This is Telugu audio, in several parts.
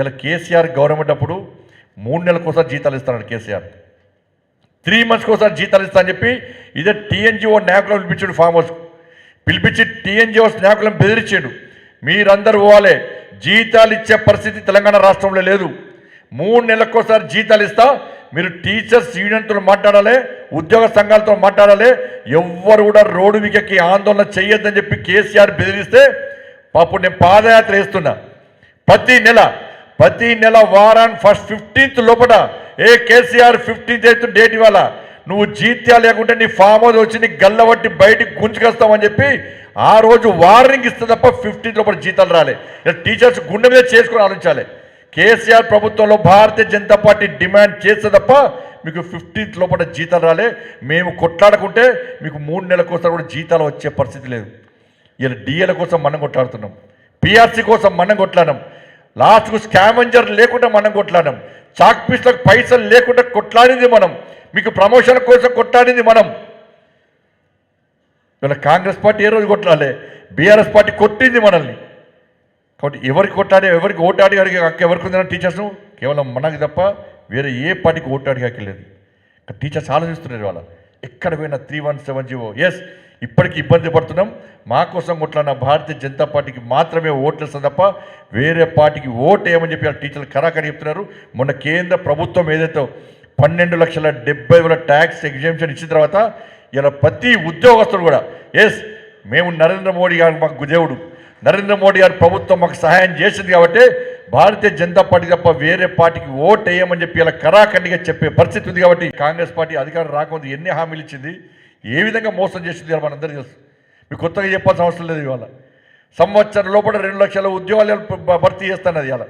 ఇలా కేసీఆర్ గవర్నమెంట్ అప్పుడు మూడు నెలలకు ఒకసారి జీతాలు ఇస్తాడు కేసీఆర్. త్రీ మంత్స్కి ఒకసారి జీతాలు ఇస్తా అని చెప్పి ఇదే టీఎన్జిఓ నాయకులను పిలిపించాడు ఫామ్ హౌస్. పిలిపించి టీఎన్జిఓ నాయకులను బెదిరించాడు. మీరందరూ పోవాలి. జీతాలు ఇచ్చే పరిస్థితి తెలంగాణ రాష్ట్రంలో లేదు. మూడు నెలలకు ఒకసారి జీతాలు ఇస్తా. మీరు టీచర్స్ యూనియన్తో మాట్లాడాలి ఉద్యోగ సంఘాలతో మాట్లాడాలి. ఎవ్వరు కూడా రోడ్డు వికెక్కి ఆందోళన చేయొద్దని చెప్పి కేసీఆర్ బెదిరిస్తే పాపం నేను పాదయాత్ర వేస్తున్నా. ప్రతి నెల ప్రతి నెల వారాన్ని ఫస్ట్ ఫిఫ్టీన్త్ లోపల ఏ కేసీఆర్ ఫిఫ్టీన్త్ అయితే డేట్ ఇవాళ నువ్వు జీత్యా లేకుంటే నీ ఫామ్ హౌస్ వచ్చి నీ గల్లబట్టి బయటికి గుంజుకొస్తామని చెప్పి ఆ రోజు వార్నింగ్ ఇస్తే తప్ప ఫిఫ్టీన్త్ లోపల జీతాలు రాలే. టీచర్స్ గుండె మీద చేసుకుని ఆలోచించాలి. కేసీఆర్ ప్రభుత్వంలో భారతీయ జనతా పార్టీ డిమాండ్ చేస్తే తప్ప మీకు ఫిఫ్టీన్త్ లోపల జీతాలు రాలే. మేము కొట్లాడుకుంటే మీకు మూడు నెలల కోసం కూడా జీతాలు వచ్చే పరిస్థితి లేదు. ఇలా డిఏల కోసం మనం కొట్లాడుతున్నాం. పిఆర్సీ కోసం మనం కొట్లాడినాం. లాస్ట్కు స్కామెంజర్ లేకుండా మనం కొట్లాడాం చాక్ పీస్లకు పైసలు లేకుండా కొట్లాడింది మనం. మీకు ప్రమోషన్ కోసం కొట్లాడింది మనం. ఇలా కాంగ్రెస్ పార్టీ ఏ రోజు కొట్లాలే బీఆర్ఎస్ పార్టీ కొట్టింది మనల్ని. కాబట్టి ఎవరికి కొట్టాడే ఎవరికి ఓటాడి అడిగే హక్కు ఎవరికి ఉందని టీచర్స్ కేవలం మనకి తప్ప వేరే ఏ పార్టీకి ఓటాడి హక్కు లేదు. టీచర్స్ ఆలోచిస్తున్నారు వాళ్ళ ఎక్కడ పోయినా three one seven G O. Yes ఇప్పటికి ఇబ్బంది పడుతున్నాం. మా కోసం కొట్లాడిన భారతీయ జనతా పార్టీకి మాత్రమే ఓట్లు తప్ప వేరే పార్టీకి ఓటు వేయమని చెప్పి టీచర్లు కరాకరి చెప్తున్నారు. మొన్న కేంద్ర ప్రభుత్వం ఏదైతే పన్నెండు లక్షల డెబ్బై వేల ట్యాక్స్ ఎగ్జామ్షన్ ఇచ్చిన తర్వాత ఇలా ప్రతి ఉద్యోగస్తుడు కూడా ఎస్ మేము నరేంద్ర మోడీ గారు మాకు దేవుడు. నరేంద్ర మోడీ గారు ప్రభుత్వం మాకు సహాయం చేసింది కాబట్టి భారతీయ జనతా పార్టీ తప్ప వేరే పార్టీకి ఓట్ వేయమని చెప్పి ఇలా కరాఖండిగా చెప్పే పరిస్థితి ఉంది కాబట్టి కాంగ్రెస్ పార్టీ అధికారం రాకముందు ఎన్ని హామీలు ఇచ్చింది ఏ విధంగా మోసం చేసింది ఇవాళ మనందరికీ తెలుసు. మీకు కొత్తగా చెప్పాల్సిన అవసరం లేదు ఇవాళ. సంవత్సరం లోపల రెండు లక్షల ఉద్యోగాలు భర్తీ చేస్తున్నది ఇవాళ.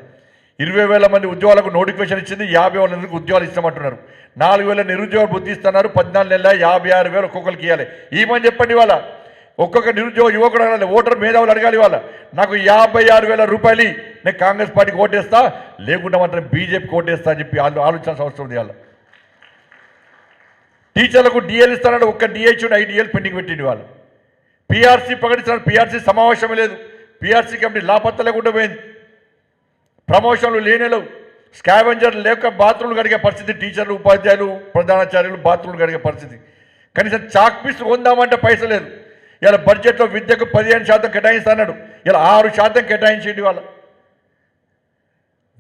ఇరవై వేల మంది ఉద్యోగాలకు నోటిఫికేషన్ ఇచ్చింది యాభై వేల మందికి ఉద్యోగాలు ఇస్తామంటున్నారు. నాలుగు వేల నిరుద్యోగ బుద్ధి ఇస్తున్నారు పద్నాలుగు నెలల యాభై ఆరు వేలు ఒక్కొక్కరికి ఇవ్వాలి. ఏమని చెప్పండి ఇవాళ? ఒక్కొక్క నిరుద్యోగ యువకుడు అడగాలి ఓటర్ మేధావులు అడగాలి వాళ్ళ. నాకు యాభై ఆరు వేల రూపాయలు నేను కాంగ్రెస్ పార్టీకి ఓటేస్తా లేకుండా మాత్రం బీజేపీకి ఓటేస్తా అని చెప్పి వాళ్ళు ఆలోచించాల్సిన అవసరం ఉంది వాళ్ళ. టీచర్లకు డిఎల్ ఇస్తానంటే ఒక్క డిహెచ్ ఐడిఎల్ పెండింగ్ పెట్టింది వాళ్ళు. పీఆర్సీ ప్రకటించారు పీఆర్సీ సమావేశం లేదు. పీఆర్సీ కమిటీ లాపత్త లేకుండా పోయింది ప్రమోషన్లు లేనేలేవు స్కావెంజర్లు లేక బాత్రూమ్లు కడిగే పరిస్థితి టీచర్లు ఉపాధ్యాయులు ప్రధానాచార్యులు బాత్రూమ్లు కడిగే పరిస్థితి. కనీసం చాక్ పీస్ కొందామంటే పైసలు లేదు. ఇలా బడ్జెట్లో విద్యకు పదిహేను శాతం కేటాయిస్తాడు ఇలా ఆరు శాతం కేటాయించేది వాళ్ళ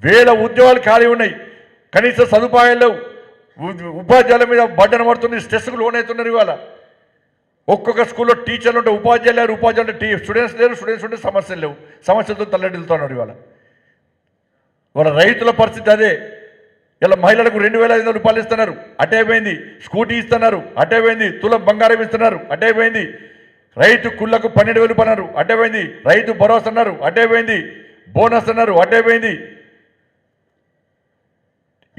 వేల ఉద్యోగాలు ఖాళీ ఉన్నాయి. కనీస సదుపాయాలు లేవు. ఉపాధ్యాయుల మీద బడ్డన పడుతుంది స్ట్రెస్కు లోనవుతున్నారు ఇవాళ. ఒక్కొక్క స్కూల్లో టీచర్లు ఉంటే ఉపాధ్యాయులు లేరు ఉపాధ్యాయులు ఉంటే టీ- స్టూడెంట్స్ లేరు స్టూడెంట్స్ ఉంటే సమస్యలు లేవు. సమస్యలతో తల్లడిల్లుతున్నారు ఇవాళ. వాళ్ళ రైతుల పరిస్థితి అదే. ఇలా మహిళలకు రెండు వేల ఐదు వందల రూపాయలు ఇస్తున్నారు. అటైపోయింది స్కూటీ ఇస్తున్నారు. అటైపోయింది తులం బంగారం ఇస్తున్నారు. అటైపోయింది రైతు కుళ్ళకు పన్నెండు వేలు పన్నారు అటైపోయింది రైతు భరోసా అన్నారు. అటైపోయింది బోనస్ అన్నారు. అటైపోయింది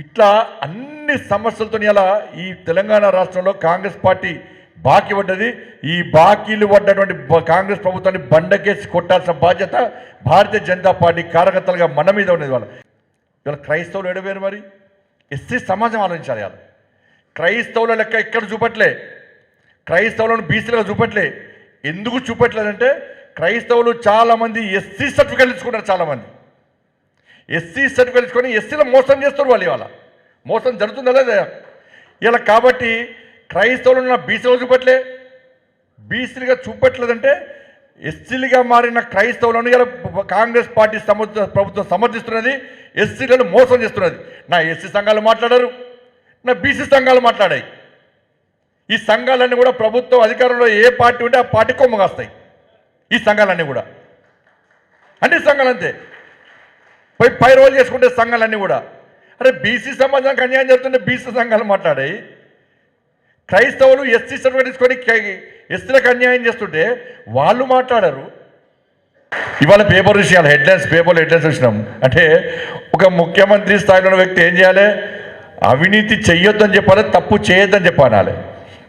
ఇట్లా అన్ని సమస్యలతో ఇలా ఈ తెలంగాణ రాష్ట్రంలో కాంగ్రెస్ పార్టీ బాకీ పడ్డది. ఈ బాకీలు పడ్డటువంటి కాంగ్రెస్ ప్రభుత్వాన్ని బండకేసి కొట్టాల్సిన బాధ్యత భారతీయ జనతా పార్టీ కార్యకర్తలుగా మన మీద ఉన్నది వాళ్ళ ఇవాళ క్రైస్తవులు ఎడవేరు మరి? ఎస్సీ సమాజం ఆలోచించాలి వాళ్ళు క్రైస్తవుల లెక్క ఎక్కడ చూపట్లే? క్రైస్తవులను బీసీలుగా చూపట్లే? ఎందుకు చూపెట్టలేదంటే క్రైస్తవులు చాలామంది ఎస్సీ సర్టిఫికెట్లు ఇచ్చుకుంటారు చాలామంది. ఎస్సీ సర్టిఫికేట్ ఇచ్చుకొని ఎస్సీలో మోసం చేస్తారు వాళ్ళు ఇవాళ. మోసం జరుగుతుందా లేదా? ఇలా కాబట్టి క్రైస్తవులు నా బీసీలో చూపట్లే బీసీలుగా చూపెట్టలేదంటే ఎస్సీలుగా మారిన క్రైస్తవులను ఇలా కాంగ్రెస్ పార్టీ సమర్థ ప్రభుత్వం సమర్థిస్తున్నది ఎస్సీలను మోసం చేస్తున్నది. నా ఎస్సీ సంఘాలు మాట్లాడారు నా బీసీ సంఘాలు మాట్లాడాయి. ఈ సంఘాలన్నీ కూడా ప్రభుత్వం అధికారంలో ఏ పార్టీ ఉంటే ఆ పార్టీ కొమ్మగాస్తాయి ఈ సంఘాలన్నీ కూడా. అన్ని సంఘాలు అంతే పై పై రోజు చేసుకుంటే సంఘాలన్నీ కూడా. అరే బీసీ సమాజానికి అన్యాయం జరుగుతుంటే బీసీ సంఘాలు మాట్లాడాయి. క్రైస్తవులు ఎస్సీ సర్టిఫికేట్ తీసుకొని ఎస్సీలకు అన్యాయం చేస్తుంటే వాళ్ళు మాట్లాడారు. ఇవాళ పేపర్ విషయాలు హెడ్లైన్స్ పేపర్లు హెడ్లైన్స్ చూసినాం. అంటే ఒక ముఖ్యమంత్రి స్థాయిలో ఉన్న వ్యక్తి ఏం చేయాలి? అవినీతి చెయ్యొద్దని చెప్పాలి తప్పు చేయొద్దని చెప్పాలి.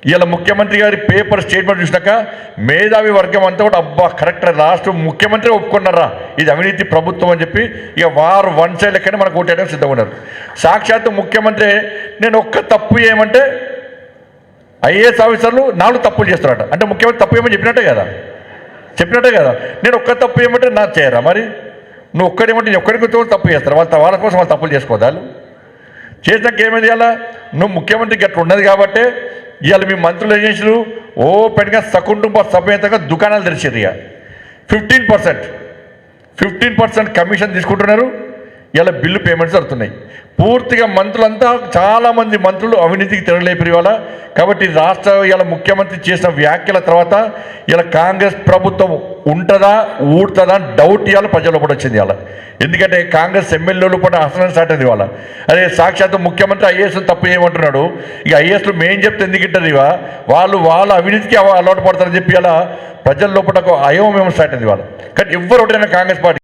ఇలా ముఖ్యమంత్రి గారి పేపర్ స్టేట్మెంట్ చూసినాక మేధావి వర్గం అంతా కూడా అబ్బా కరెక్ట్ లాస్ట్ ముఖ్యమంత్రి ఒప్పుకున్నారా? ఇది అవినీతి ప్రభుత్వం అని చెప్పి ఇక వారు వన్ సైడ్ లెక్కనే మనకు ఓటేయడానికి సిద్ధంగా ఉన్నారు. సాక్షాత్తు ముఖ్యమంత్రి నేను ఒక్క తప్పు ఏమంటే ఐఏఎస్ ఆఫీసర్లు నాలుగు తప్పులు చేస్తారట. అంటే ముఖ్యమంత్రి తప్పు ఏమని చెప్పినట్టే కదా? చెప్పినట్టే కదా? నేను ఒక్క తప్పు ఏమంటే నా చేయరా మరి? నువ్వు ఒక్కడేమంటే నేను ఒక్కడికి తోడు తప్పు చేస్తారు వాళ్ళ వాళ్ళ కోసం వాళ్ళు తప్పులు చేసుకోదాలు చేసినాక ఏమైంది అలా నువ్వు ముఖ్యమంత్రి గట్ల ఉన్నది కాబట్టి ఇవాళ మీ మంత్రులు ఏం చేసారు ఓపెన్గా సకుటుంబ సమేతంగా దుకాణాలు తెరిచారు ఇక fifteen percent. Fifteen percent commission తీసుకుంటున్నారు. ఇలా బిల్లు పేమెంట్స్ జరుగుతున్నాయి. పూర్తిగా మంత్రులంతా చాలామంది మంత్రులు అవినీతికి తెరలేపారు వాళ్ళ కాబట్టి రాష్ట్ర ఇలా ముఖ్యమంత్రి చేసిన వ్యాఖ్యల తర్వాత ఇలా కాంగ్రెస్ ప్రభుత్వం ఉంటుందా ఊడుతుందా అని డౌట్ ఇవాళ ప్రజల్లో కూడా వచ్చింది ఇవాళ. ఎందుకంటే కాంగ్రెస్ ఎమ్మెల్యేలు కూడా అసలు స్టార్ట్ ఇవాళ. అదే సాక్షాత్ ముఖ్యమంత్రి ఐఏఎస్ తప్పు ఏమంటున్నాడు ఇక ఐఏఎస్లు మేం చెప్తే ఎందుకు ఇంటారు ఇవా వాళ్ళు వాళ్ళ అవినీతికి అలవాటు పడతారని చెప్పి ఇలా ప్రజల లోపల ఒక అయోమయం స్టార్ట్ అయింది ఇవాళ. కానీ ఎవరు ఒకటైనా కాంగ్రెస్ పార్టీ